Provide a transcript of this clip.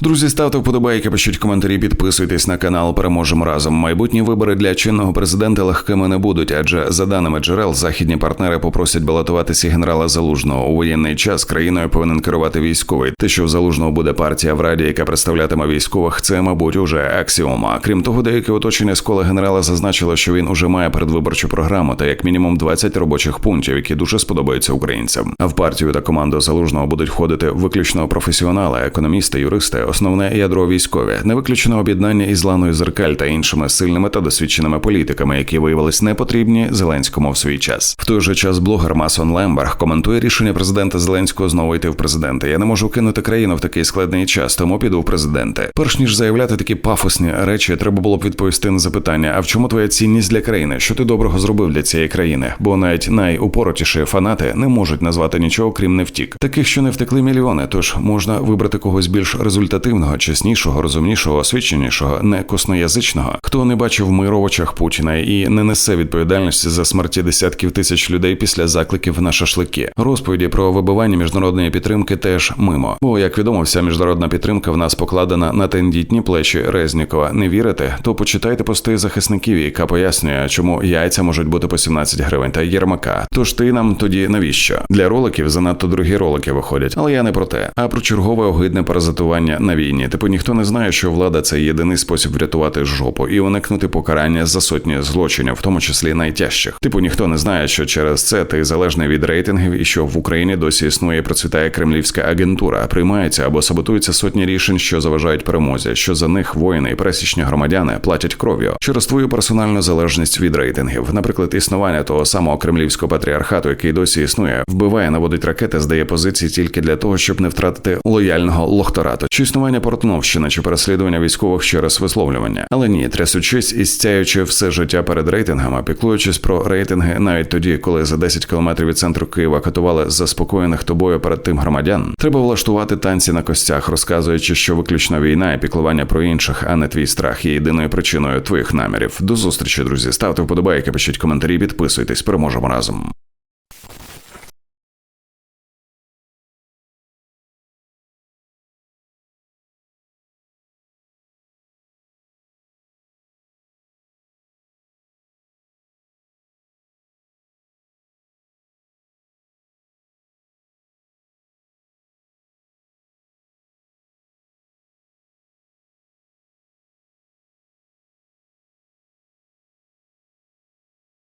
Друзі, ставте вподобайки, пишіть коментарі, підписуйтесь на канал. Переможемо разом. Майбутні вибори для чинного президента легкими не будуть, адже за даними джерел, західні партнери попросять балотуватися генерала Залужного. У воєнний час країною повинен керувати військовий. Те, що в Залужного буде партія в раді, яка представлятиме військових, це мабуть уже аксіома. Крім того, деяке оточення з кола генерала зазначило, що він уже має передвиборчу програму та як мінімум 20 робочих пунктів, які дуже сподобаються українцям. А в партію та команду залужного будуть входити виключно професіонали, економісти, юристи, основне ядро військові, не виключено об'єднання із Ланою Зеркаль та іншими сильними та досвідченими політиками, які виявились непотрібні Зеленському в свій час. В той же час блогер Масон Лемберг коментує рішення президента Зеленського знову йти в президенти. Я не можу кинути країну в такий складний час, тому піду в президенти. Перш ніж заявляти такі пафосні речі, треба було б відповісти на запитання: а в чому твоя цінність для країни? Що ти доброго зробив для цієї країни? Бо навіть найупоротіші фанати не можуть назвати нічого, крім невтік. Таких, що не втекли мільйони. Тож можна вибрати когось більш результативного, чеснішого, розумнішого, освіченішого, не косноязичного, хто не бачив мир в очах Путіна і не несе відповідальності за смерті десятків тисяч людей після закликів на шашлики. Розповіді про вибивання міжнародної підтримки теж мимо. Бо як відомо, вся міжнародна підтримка в нас покладена на тендітні плечі Резнікова. Не вірите? То почитайте пости захисників, яка пояснює, чому яйця можуть бути по 17 гривень та Єрмака. Тож ти нам тоді навіщо? Для роликів занадто дорогі ролики виходять, але я не про те, а про чергове огидне паразитування на війні. Типу ніхто не знає, що влада це єдиний спосіб врятувати жопу і уникнути покарання за сотні злочинів, в тому числі найтяжчих. Типу ніхто не знає, що через це ти залежний від рейтингів і що в Україні досі існує і процвітає кремлівська агентура, приймаються або саботуються сотні рішень, що заважають перемозі, що за них воїни і пересічні громадяни платять кров'ю через твою персональну залежність від рейтингів. Наприклад, існування того самого кремлівського патріархату, який досі існує, вбиває, наводить ракети, здає позиції тільки для того, щоб не втратити лояльного лохторату, чи існування Портновщини, чи переслідування військових через висловлювання. Але ні, трясучись і стяючи все життя перед рейтингами, піклуючись про рейтинги навіть тоді, коли за 10 кілометрів від центру Києва катували заспокоєних тобою перед тим громадян, треба влаштувати танці на костях, розказуючи, що виключно війна і піклування про інших, а не твій страх є єдиною причиною твоїх намірів. До зустрічі, друзі. Ставте вподобайки, пишіть коментарі, підписуйтесь, переможемо разом.